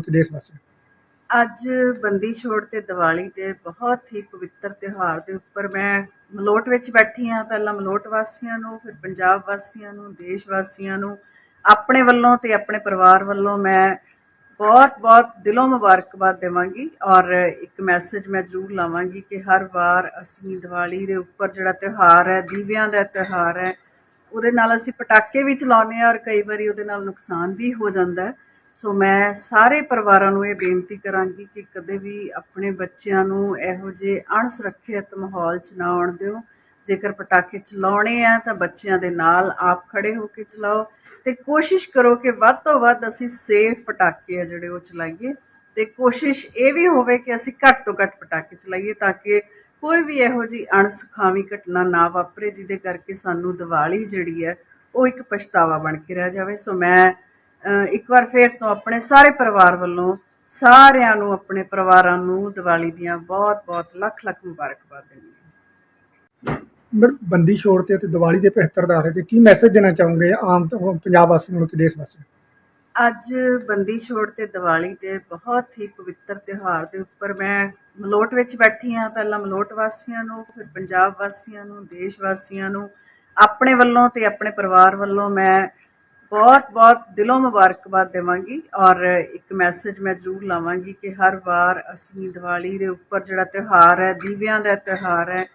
ਨੂੰ ਦੇਸ਼ ਵਾਸਤੇ ਅੱਜ ਬੰਦੀ ਛੋੜ ਤੇ ਦੀਵਾਲੀ ਦੇ ਬਹੁਤ ਹੀ ਪਵਿੱਤਰ ਤਿਉਹਾਰ ਦੇ ਉੱਪਰ ਮੈਂ ਮਲੋਟ ਵਿੱਚ ਬੈਠੀ ਹਾਂ। ਪਹਿਲਾਂ ਮਲੋਟ ਵਾਸੀਆਂ ਨੂੰ, ਫਿਰ ਪੰਜਾਬ ਵਾਸੀਆਂ ਨੂੰ, ਦੇਸ਼ ਵਾਸੀਆਂ ਨੂੰ, ਆਪਣੇ ਵੱਲੋਂ ਤੇ ਆਪਣੇ ਪਰਿਵਾਰ ਵੱਲੋਂ ਮੈਂ ਬਹੁਤ ਬਹੁਤ ਦਿਲੋਂ ਮੁਬਾਰਕਬਾਦ ਦੇਵਾਂਗੀ ਔਰ ਇੱਕ ਮੈਸੇਜ ਮੈਂ ਜ਼ਰੂਰ ਲਾਵਾਂਗੀ ਕਿ ਹਰ ਵਾਰ ਅਸੀਂ ਦੀਵਾਲੀ ਦੇ ਉੱਪਰ ਜਿਹੜਾ ਤਿਉਹਾਰ ਹੈ, ਦੀਵਿਆਂ ਦਾ ਤਿਉਹਾਰ ਹੈ, ਉਹਦੇ ਨਾਲ ਅਸੀਂ ਪਟਾਕੇ ਵੀ ਚਲਾਉਂਦੇ ਹਾਂ ਔਰ ਕਈ ਵਾਰੀ ਉਹਦੇ ਨਾਲ ਨੁਕਸਾਨ ਵੀ ਹੋ ਜਾਂਦਾ ਹੈ। ਸੋ ਮੈਂ ਸਾਰੇ ਪਰਿਵਾਰਾਂ ਨੂੰ ਇਹ ਬੇਨਤੀ ਕਰਾਂਗੀ ਕਿ ਕਦੇ ਵੀ ਆਪਣੇ ਬੱਚਿਆਂ ਨੂੰ ਇਹੋ ਜਿਹੇ ਅਣਸੁਰੱਖਿਅਤ ਮਾਹੌਲ 'ਚ ਨਾ ਆਉਣ ਦਿਓ। ਜੇਕਰ ਪਟਾਕੇ ਚਲਾਉਣੇ ਆ, ਤਾਂ ਬੱਚਿਆਂ ਦੇ ਨਾਲ ਆਪ ਖੜੇ ਹੋ ਕੇ ਚਲਾਓ ਤੇ ਕੋਸ਼ਿਸ਼ ਕਰੋ ਕਿ ਵੱਧ ਤੋਂ ਵੱਧ ਅਸੀਂ ਸੇਫ ਪਟਾਕੇ ਆ ਜਿਹੜੇ ਉਹ ਚਲਾਈਏ ਤੇ ਕੋਸ਼ਿਸ਼ ਇਹ ਵੀ ਹੋਵੇ ਕਿ ਅਸੀਂ ਘੱਟ ਤੋਂ ਘੱਟ ਪਟਾਕੇ ਚਲਾਈਏ ਤਾਂ ਕਿ ਕੋਈ ਵੀ ਇਹੋ ਜਿਹੀ ਅਣਸੁਖਾਵੀ ਘਟਨਾ ਨਾ ਵਾਪਰੇ, ਜਿਹਦੇ ਕਰਕੇ ਸਾਨੂੰ ਦੀਵਾਲੀ ਜਿਹੜੀ ਹੈ ਉਹ ਇੱਕ ਪਛਤਾਵਾ ਬਣ ਕੇ ਰਹਿ ਜਾਵੇ। ਸੋ ਮੈਂ ਇੱਕ ਵਾਰ ਫੇਰ ਤੋਂ ਆਪਣੇ ਸਾਰੇ ਪਰਿਵਾਰ ਵੱਲੋਂ ਸਾਰਿਆਂ ਨੂੰ ਆਪਣੇ ਪਰਿਵਾਰਾਂ ਨੂੰ ਦੀਵਾਲੀ ਦੀਆਂ ਬਹੁਤ-ਬਹੁਤ ਲੱਖ-ਲੱਖ ਮੁਬਾਰਕਬਾਦ ਦਿੰਦੀ ਹਾਂ। ਬੰਦੀ ਛੋੜ ਤੇ ਤੇ ਦੀਵਾਲੀ ਦੇ 75 ਦਾਰੇ ਤੇ ਕੀ ਮੈਸੇਜ ਦੇਣਾ ਚਾਹੋਗੇ ਆਮ ਪੰਜਾਬ ਵਾਸੀਆਂ ਨੂੰ ਤੇ ਦੇਸ਼ ਵਾਸੀਆਂ ਨੂੰ? ਅੱਜ ਬੰਦੀ ਛੋੜ ਤੇ ਦੀਵਾਲੀ ਦੇ ਬਹੁਤ ਹੀ ਪਵਿੱਤਰ ਤਿਉਹਾਰ ਦੇ ਉੱਪਰ ਮੈਂ ਮਲੋਟ ਵਿੱਚ ਬੈਠੀ ਹਾਂ। ਪਹਿਲਾਂ ਮਲੋਟ ਵਾਸੀਆਂ ਨੂੰ ਫਿਰ ਪੰਜਾਬ ਵਾਸੀਆਂ ਨੂੰ ਦੇਸ਼ ਵਾਸੀਆਂ ਨੂੰ ਆਪਣੇ ਵੱਲੋਂ ਤੇ ਆਪਣੇ ਪਰਿਵਾਰ ਵੱਲੋਂ ਮੈਂ ਬਹੁਤ ਬਹੁਤ ਦਿਲੋਂ ਮੁਬਾਰਕਬਾਦ ਦੇਵਾਂਗੀ ਔਰ ਇੱਕ ਮੈਸੇਜ ਮੈਂ ਜ਼ਰੂਰ ਲਾਵਾਂਗੀ ਕਿ ਹਰ ਵਾਰ ਅਸੀਂ ਦੀਵਾਲੀ ਦੇ ਉੱਪਰ ਜਿਹੜਾ ਤਿਉਹਾਰ ਹੈ, ਦੀਵਿਆਂ ਦਾ ਤਿਉਹਾਰ ਹੈ,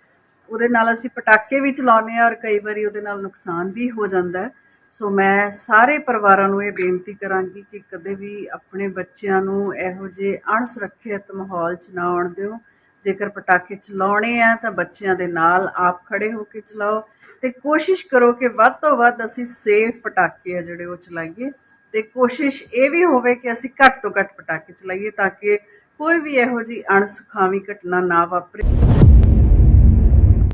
ਉਹਦੇ ਨਾਲ ਅਸੀਂ ਪਟਾਕੇ ਵੀ ਚਲਾਉਂਦੇ ਹਾਂ ਔਰ ਕਈ ਵਾਰੀ ਉਹਦੇ ਨਾਲ ਨੁਕਸਾਨ ਵੀ ਹੋ ਜਾਂਦਾ ਸੋ ਮੈਂ ਸਾਰੇ ਪਰਿਵਾਰਾਂ ਨੂੰ ਇਹ ਬੇਨਤੀ ਕਰਾਂਗੀ ਕਿ ਕਦੇ ਵੀ ਆਪਣੇ ਬੱਚਿਆਂ ਨੂੰ ਇਹੋ ਜਿਹੇ ਅਣਸੁਰੱਖਿਅਤ ਮਾਹੌਲ 'ਚ ਨਾ ਆਉਣ ਦਿਓ। ਜੇਕਰ ਪਟਾਕੇ ਚਲਾਉਣੇ ਆ ਤਾਂ ਬੱਚਿਆਂ ਦੇ ਨਾਲ ਆਪ ਖੜੇ ਹੋ ਕੇ ਚਲਾਓ। ਤੇ ਕੋਸ਼ਿਸ਼ ਕਰੋ ਕਿ ਵੱਧ ਤੋਂ ਵੱਧ ਅਸੀਂ ਸੇਫ ਪਟਾਕੇ ਆ ਜਿਹੜੇ ਉਹ ਚਲਾਈਏ ਤੇ ਕੋਸ਼ਿਸ਼ ਇਹ ਵੀ ਹੋਵੇ ਕਿ ਅਸੀਂ ਘੱਟ ਤੋਂ ਘੱਟ ਪਟਾਕੇ ਚਲਾਈਏ ਤਾਂ ਕਿ ਕੋਈ ਵੀ ਇਹੋ ਜਿਹੀ ਅਣਸੁਖਾਵੀ ਘਟਨਾ ਨਾ ਵਾਪਰੇ।